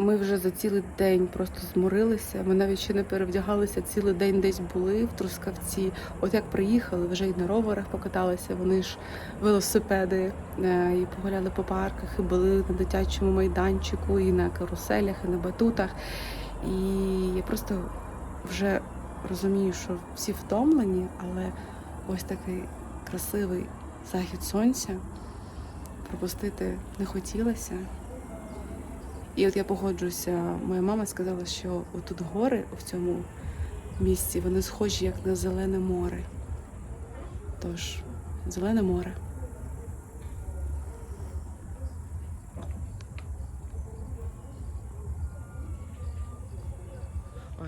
Ми вже за цілий день просто зморилися. Ми навіть ще не перевдягалися, цілий день десь були в Трускавці. От як приїхали, вже й на роверах покаталися. Вони ж велосипеди е, і погуляли по парках, і були на дитячому майданчику, і на каруселях, і на батутах. І я просто вже розумію, що всі втомлені, але ось такий красивий захід сонця пропустити не хотілося. І от я погоджуюся, моя мама сказала, що отут гори в цьому місці вони схожі як на зелене море. Тож, зелене море.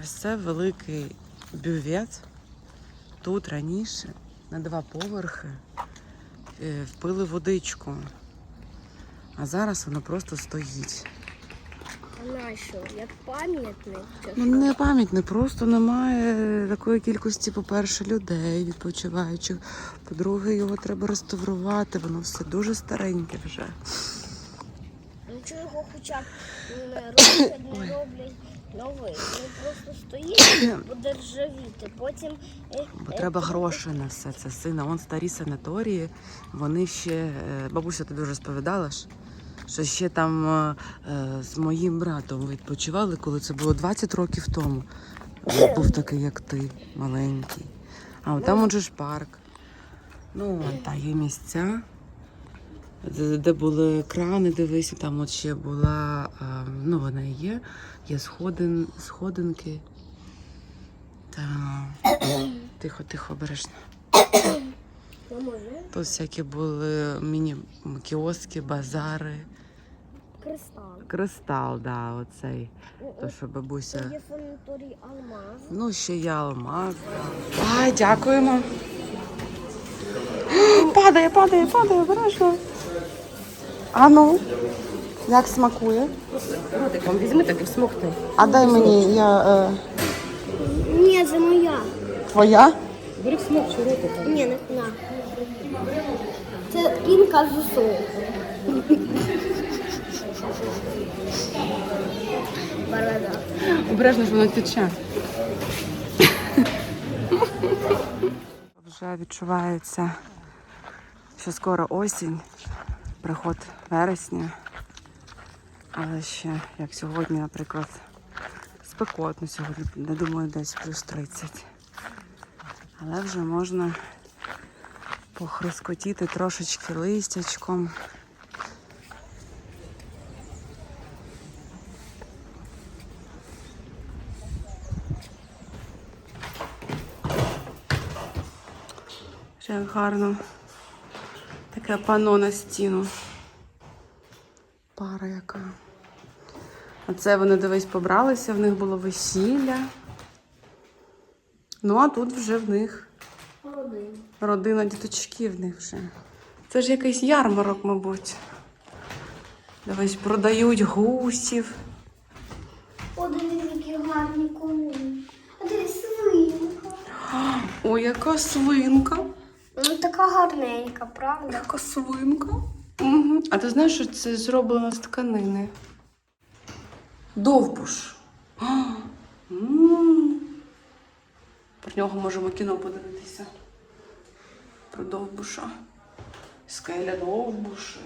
Ось це великий бювет. Тут раніше на два поверхи е, впили водичку, а зараз воно просто стоїть. А нащо? Як пам'ятник? Ну, не пам'ятник, просто немає такої кількості, по-перше, людей відпочиваючих. По-друге, його треба реставрувати, воно все дуже стареньке вже. Ну чого його хоча б не роблять, не роблять новий. Він просто стоїть, буде ржавіти. Потім е, Бо е, треба гроші на все це сина. Вон старі санаторії, вони ще, е, бабуся тобі вже розповідала ж, що ще там е, е, з моїм братом відпочивали, коли це було 20 років тому. Він був такий, як ти, маленький. А от там отже ж парк. Ну, та є місця, де, де були крани, дивися, там от ще була, е, ну вона і є, є сходин, сходинки. Та тихо, тихо, обережно. Тут всякі були міні-кіоски, базари. Кристал. Кристал, да, оцей. То, що бабуся. Є санаторій Алмаз. Ну, ще є алмаз. Ай, дякуємо. Падає, падає, падає, обережно. А ну, як смакує? Ротиком візьми так і всмокни. А дай мені, я. Е, Ні, це моя. твоя? Бери всмокчу ротиком. Ні, не на. Це інка ЗСУ. Борода. Обережно ж воно тече. Вже відчувається, що скоро осінь, приход вересня. Але ще, як сьогодні, наприклад, спекотно сьогодні, не думаю, десь плюс 30. Але вже можна похрускотіти трошечки листячком. Гарно. Таке пано на стіну. Пара яка. Оце вони дивись побралися, в них було весілля. Ну, а тут вже в них Один. родина діточки в них вже. Це ж якийсь ярмарок, мабуть. Дивись, продають гусів. О, Один які гарні коні. А де свинка? Ой, яка свинка. Ну така гарненька, правда? Яка свинка. Угу. А ти знаєш, що це зроблено з тканини? Довбуш. Про нього можемо кіно подивитися. Про довбуша. Скеля довбуша.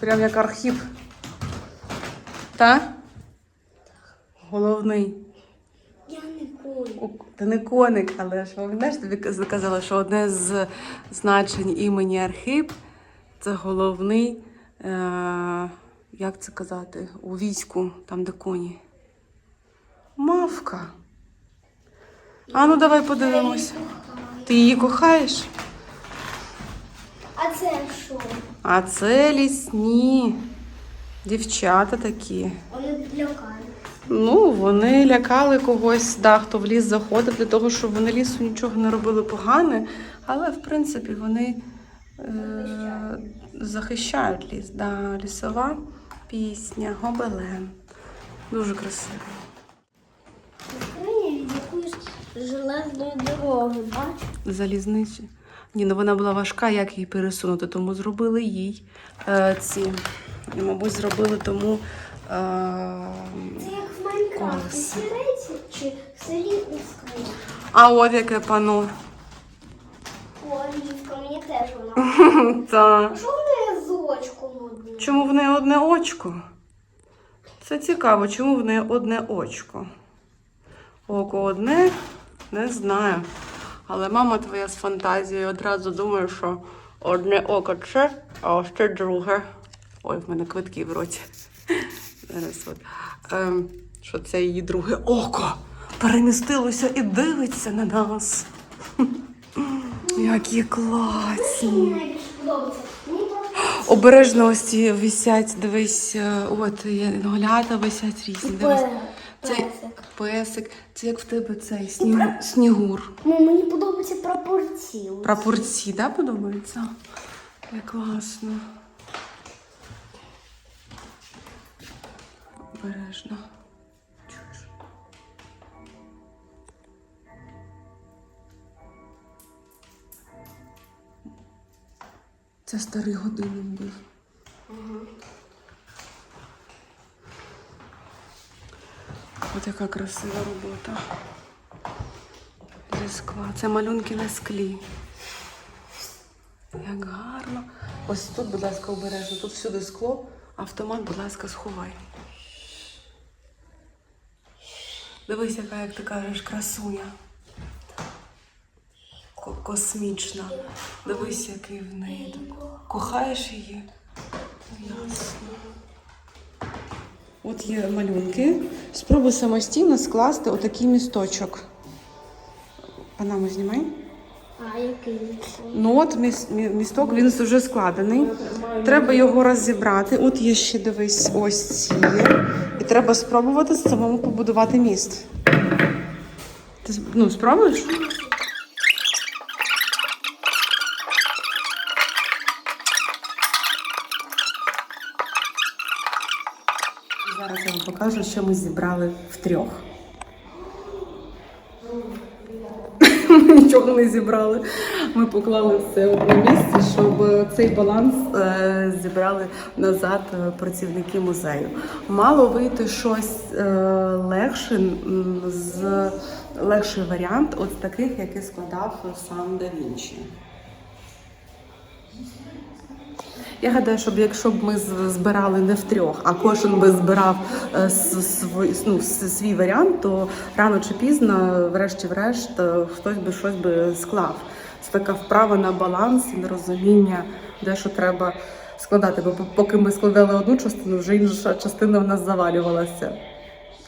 Прям як архів. Та? Головний. Та не коник, але ж пам'ятаєш, тобі каз- казала, що одне з значень імені Архип це головний, е- як це казати, у війську, там де коні. Мавка. А ну давай подивимось. Ти її кохаєш? А це що? А це лісні дівчата такі. Вони лякають. Ну, вони лякали когось, да, хто в ліс заходив для того, щоб вони лісу нічого не робили погане, але в принципі вони е- захищають ліс. Да, лісова пісня, гобелен. Дуже красиво. Якоїсь железної дороги, бачиш? Залізничі. Ні, ну вона була важка, як її пересунути, тому зробили їй е, ці. І, мабуть, зробили тому. Е, Це як в Майнкрафті. Колес. Сіреці чи в селі у а от яке пано. Олівка, мені теж вона. Та. Що в неї з очком одним? Чому в неї одне очко? Це цікаво, чому в неї одне очко? Око одне, не знаю. Але мама твоя з фантазією одразу думає, що одне око це, а це друге. Ой, в мене квитки в роті. Зараз от. Ем, що це її друге око перемістилося і дивиться на нас. Які класні. Обережно ось ці висять, дивись, е, от є інголята висять різні. Дивись. Це Песик. це як в тебе цей снігу, снігур. Ну, мені подобаються пропорції. Прапорці, да, подобається? Як класно. Обережно. Це старий годинник був. Ось яка красива робота. Зі скла. Це малюнки на склі. Як гарно. Ось тут, будь ласка, обережно. Тут всюди скло. Автомат, будь ласка, сховай. Дивись, яка, як ти кажеш, красуня. Ко- Космічна. Дивись, який в неї. Кохаєш її? Ясно. От є малюнки. Спробуй самостійно скласти отакий місточок. Панаму знімай. А, який? Ну от міс- мі- місток він вже складений. Треба його розібрати. От є ще дивись, ось ці є. І треба спробувати самому побудувати міст. Ти с- ну, спробуєш? Зараз я вам покажу, що ми зібрали втрьох. нічого не зібрали. Ми поклали все на місце, щоб цей баланс е, зібрали назад е, працівники музею. Мало вийти щось е, легше, з легший варіант, от таких, які складав сам Да Вінчі. Я гадаю, щоб якщо б ми збирали не втрьох, а кожен би збирав е, свій, ну, свій варіант, то рано чи пізно, врешті-врешт, е, хтось би щось би склав. Це така вправа на баланс на розуміння, де що треба складати. Бо поки ми складали одну частину, вже інша частина в нас завалювалася.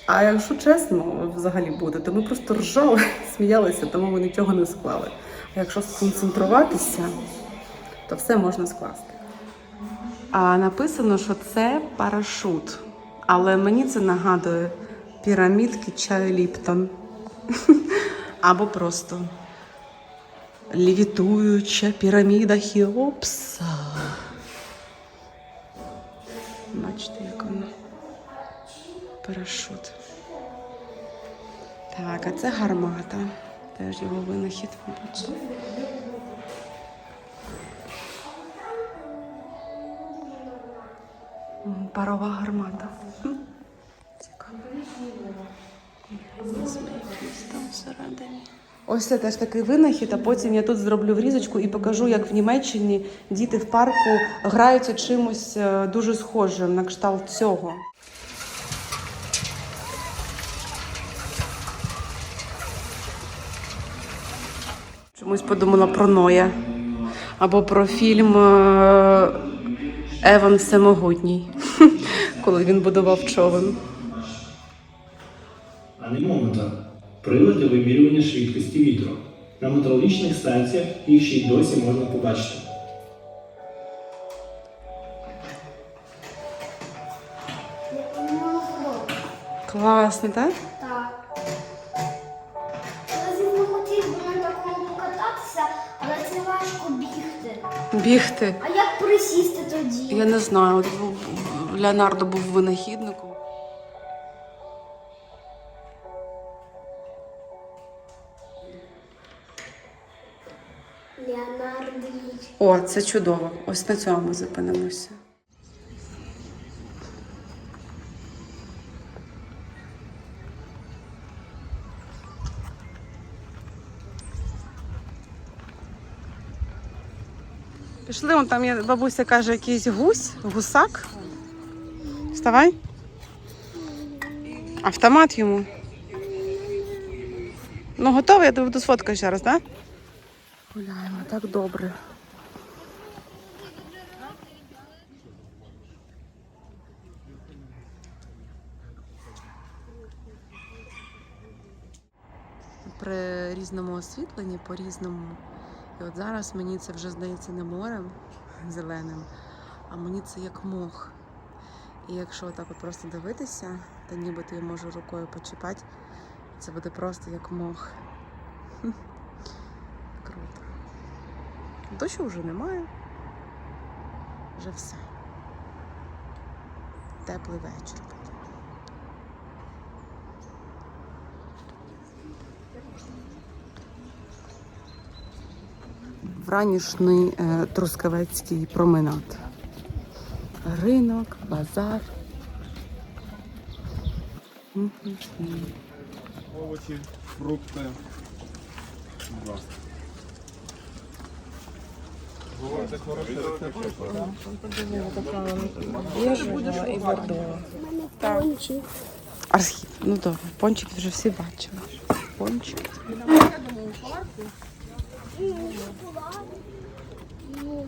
А якщо чесно, взагалі буде, то ми просто ржали, сміялися, тому ми нічого не склали. А якщо сконцентруватися, то все можна скласти. А написано, що це парашут. Але мені це нагадує пірамідки чаю Ліптон. Або просто лівітуюча піраміда Хіопса. Бачите, як воно. Парашут. Так, а це гармата. Теж його винахід, мабуть. Парова гармата. Цікаво. Ось це теж такий винахід, а потім я тут зроблю врізочку і покажу, як в Німеччині діти в парку граються чимось е, дуже схожим на кшталт цього. Чомусь подумала про Ноя або про фільм е, Еван Всемогутній, коли він будував човен. Анемометр прилад для вимірювання швидкості вітру. На метеорологічних станціях їх ще й досі можна побачити. Подобається. Так? Так. Але звісно, хотів би на такому покататися, але це важко бігти. Бігти. А як присісти тоді? Я не знаю, Леонардо був винахідником. Леонардо О, це чудово. Ось на цьому зупинимося. Пішли, вон там є бабуся каже, якийсь гусь, гусак. Вставай. Автомат йому. Ну, готовий, я тебе буду сфоткаю ще раз, так? Да? Гуляємо, так добре. При різному освітленні, по-різному. І от зараз мені це вже здається не морем зеленим, а мені це як мох. І якщо так от просто дивитися, то нібито я можу рукою почіпати, це буде просто як мох. Круто. Дощу вже немає. Вже все. Теплий вечір буде. Вранішній е, трускавецький променад. Ринок, базар. Овочі, фрукти. Будь ласка. Говорите, хороший Пончик. Архів. Ну добре, пончик вже всі бачили. Пончик. Ну,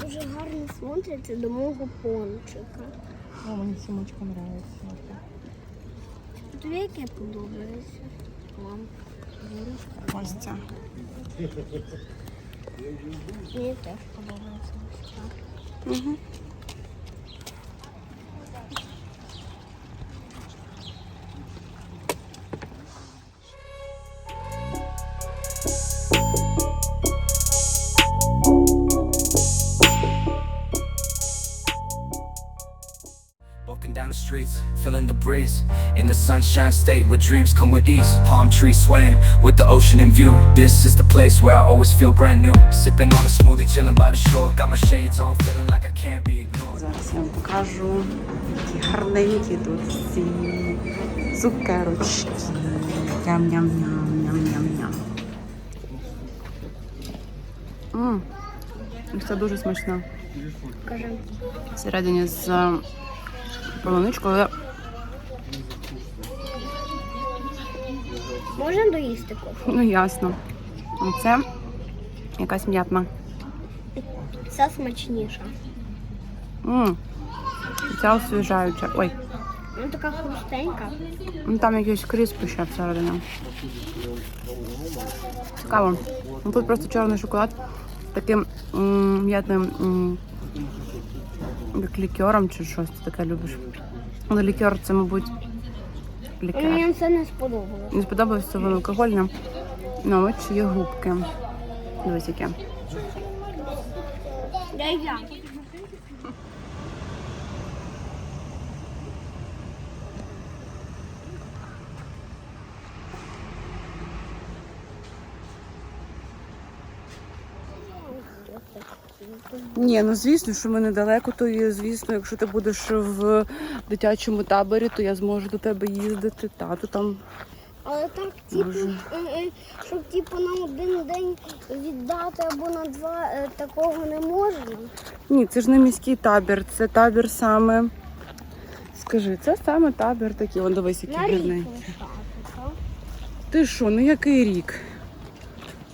дуже гарно смотриться до мого пончика. О, мені сумочка нравится. Тобі яке подобається? Вам. Ось ця. Мені теж подобається. Угу. down the streets, feeling the breeze In the sunshine state where dreams come with ease Palm trees swaying with the ocean in view This is the place where I always feel brand new Sipping on a smoothie, chilling by the shore Got my shades on, feeling like I can't be ignored Зараз я вам покажу, які гарненькі тут ці цукерочки. Ням-ням-ням-ням-ням-ням. Мм, Це дуже смачно. Кажи. Всередині з полуничкою, але Можна доїсти кофе? ну ясно. Це якась м'ятна. Це смачніше. Мм. Ця освіжаюча. Ой, Вона така хрустенька. ну там якийсь кріспи ще всередині. Цікаво. Ну, Тут просто чорний шоколад з таким м'ятним як лікером чи щось ти таке любиш. Але лікер це, мабуть, лікер. Мені це не сподобалося. Не сподобалося воно алкогольне. Ну, от є губки. Дивись, яке. Дай я. Ні, ну звісно, що ми недалеко, то є, звісно, якщо ти будеш в дитячому таборі, то я зможу до тебе їздити. Тату там Але так, типу, е, е, щоб типу на один день віддати або на два, е, такого не можна. Ні, це ж не міський табір, це табір саме. Скажи, це саме табір такий, вон дивись, який так? Ти що, ну який рік?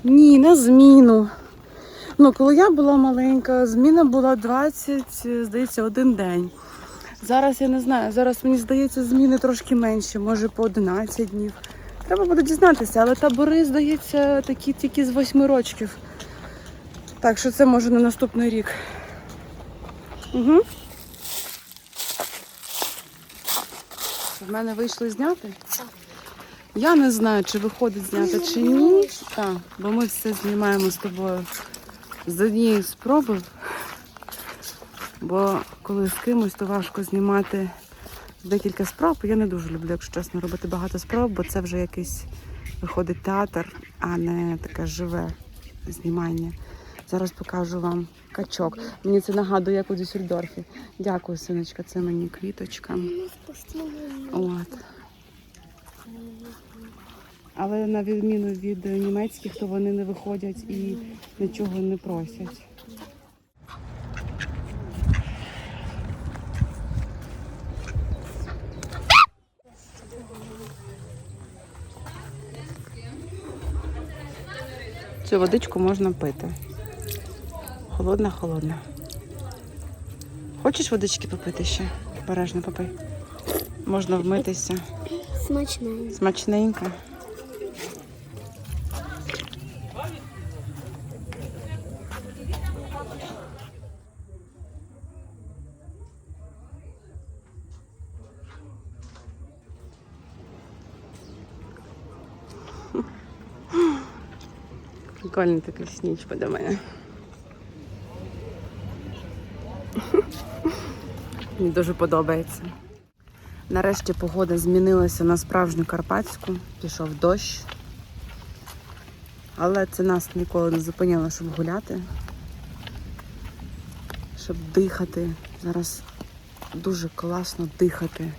Ні, на зміну. Ну, коли я була маленька, зміна була 20, здається, один день. Зараз я не знаю, зараз мені здається, зміни трошки менші, може по 11 днів. Треба буде дізнатися, але табори, здається, такі тільки з 8 років. Так що це може на наступний рік. Угу. В мене вийшло зняти? Я не знаю, чи виходить зняти, чи ні. Так, бо ми все знімаємо з тобою з однієї спроби. Бо коли з кимось, то важко знімати декілька спроб. Я не дуже люблю, якщо чесно, робити багато спроб, бо це вже якийсь виходить театр, а не таке живе знімання. Зараз покажу вам качок. Мені це нагадує, як у Дюссельдорфі. Дякую, синочка, це мені квіточка. От. Але на відміну від німецьких, то вони не виходять і нічого не просять. Цю водичку можна пити. Холодна, холодна. Хочеш водички попити ще? Бережно попий. Можна вмитися. смачне. Смачненько. Прикольний такий сніч до мене. Мені дуже подобається. Нарешті погода змінилася на справжню карпатську, пішов дощ. Але це нас ніколи не зупиняло, щоб гуляти, щоб дихати. Зараз дуже класно дихати.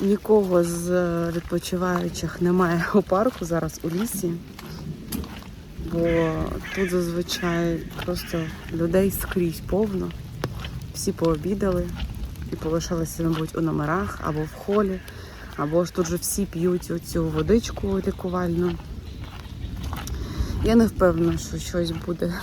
Нікого з е, відпочиваючих немає у парку зараз у лісі, бо тут зазвичай просто людей скрізь повно. Всі пообідали і полишалися, мабуть, у номерах або в холі, або ж тут же всі п'ють оцю водичку лікувальну. Я не впевнена, що щось буде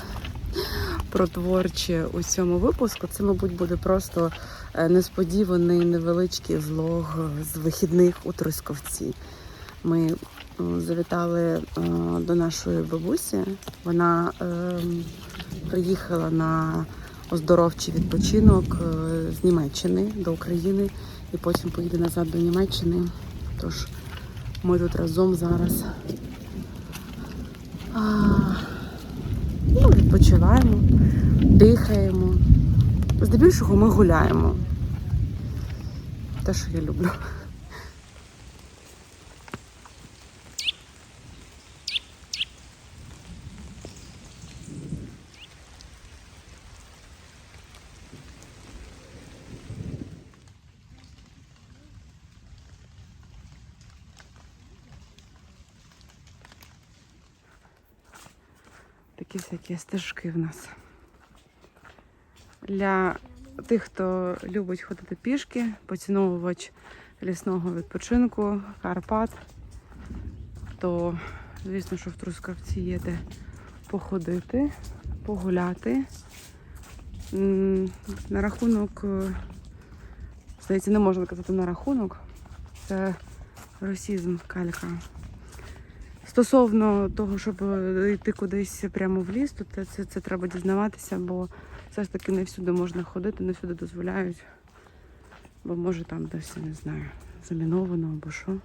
про творче у цьому випуску. Це, мабуть, буде просто е, несподіваний невеличкий влог з вихідних у Трускавці. Ми завітали е, до нашої бабусі. Вона ем, приїхала на оздоровчий відпочинок е, з Німеччини до України і потім поїде назад до Німеччини. Тож ми тут разом зараз ну, відпочиваємо, дихаємо. Здебільшого ми гуляємо. Те, що я люблю. Такі всякі стежки в нас. Для тих, хто любить ходити пішки, поціновувач лісного відпочинку, Карпат, то, звісно, що в Трускавці є де походити, погуляти. На рахунок, е, здається, не можна казати на рахунок. Це росізм калька. Стосовно того, щоб е, йти кудись прямо в ліс, то це, це, це треба дізнаватися, бо все ж таки не всюди можна ходити, не всюди дозволяють. Бо може там десь, не знаю, заміновано або що.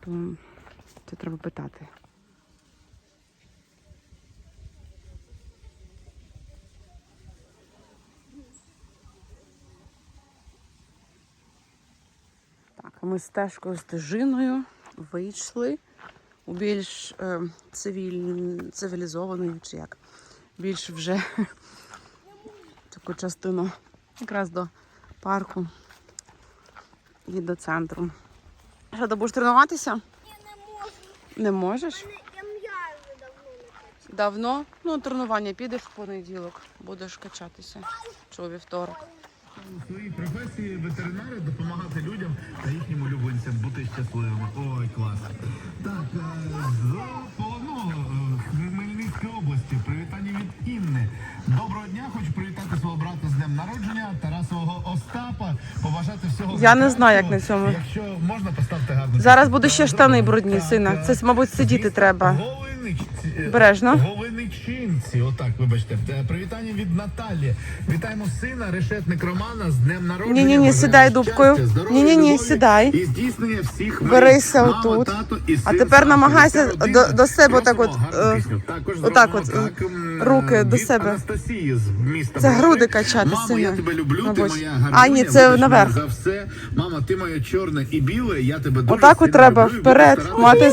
То це треба питати. Так, ми стежкою стежиною вийшли у більш е, цивіль... цивілізовану, чи як, більш вже таку частину якраз до парку і до центру. Що, ти будеш тренуватися? Я не можу. Не можеш? Я м'язи давно не хочу. Давно? Ну, тренування підеш в понеділок, будеш качатися. Чи у вівторок. У своїй професії ветеринари допомагати людям та їхнім улюбленцям бути щасливими. Ой, клас. Так, е, з полоного е, Хмельницької області. Привітання від Інни. Доброго дня, хочу привітати свого брата з днем народження, Тарасового Остапа. Побажати всього. Я не знаю, як на цьому. Якщо можна, поставте гарну. Зараз буде ще штани брудні, сина. Це, мабуть, сидіти треба. Е, Бережно. Голиничинці, отак, вибачте. Е, Привітання від Наталі. Вітаємо сина, решетник Романа з днем народження. Ні-ні-ні, сідай дубкою. Ні-ні-ні, сідай. І здійснення всіх Берися отут. А тепер намагайся до- до себе отак от, е, отак от, м, руки до себе. Анастасії з міста Це груди качати, Мамо, я тебе люблю, ти моя гарна. А, ні, це наверх. За все. Мама, ти моя чорна і біле, я тебе дуже Отак от треба вперед, мати.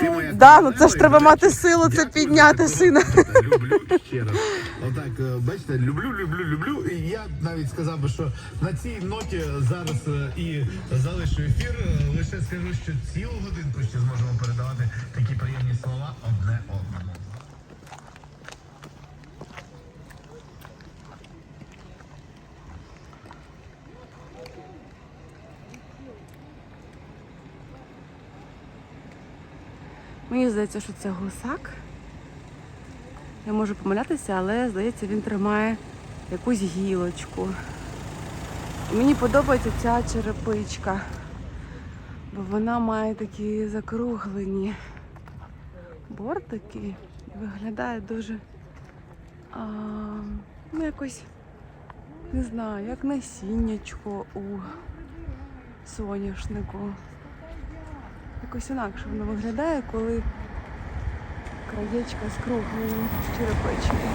Ти моя Да, ну це ж треба мати силу це підняти сина. Люблю ще раз. Отак, е, бачите, люблю, люблю, люблю. І я навіть сказав би, що на цій ноті зараз е, і залишу ефір. Е, Лише скажу, що цілу годинку ще зможемо передавати такі приємні слова одне одному. Мені здається, що це гусак. Я можу помилятися, але здається, він тримає якусь гілочку. Мені подобається ця черепичка, бо вона має такі закруглені бортики і виглядає дуже а, ну, якось, не знаю, як насіннячко у соняшнику. Якось інакше воно виглядає, коли краєчка з круглою черепичкою.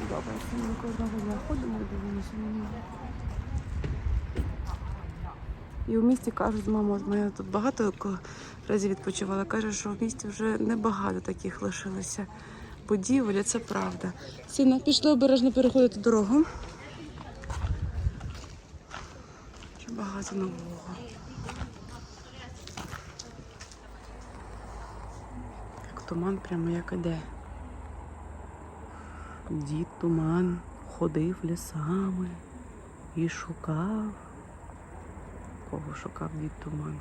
Подобається. Ми кожного дня ходимо і дивимося на нього. І у місті кажуть, мама, от моя тут багато разів відпочивала, каже, що в місті вже небагато таких лишилося будівель, це правда. Сина, пішли обережно переходити дорогу. Багато нового. Туман прямо як іде. Дід туман ходив лісами і шукав. Кого шукав дід туман?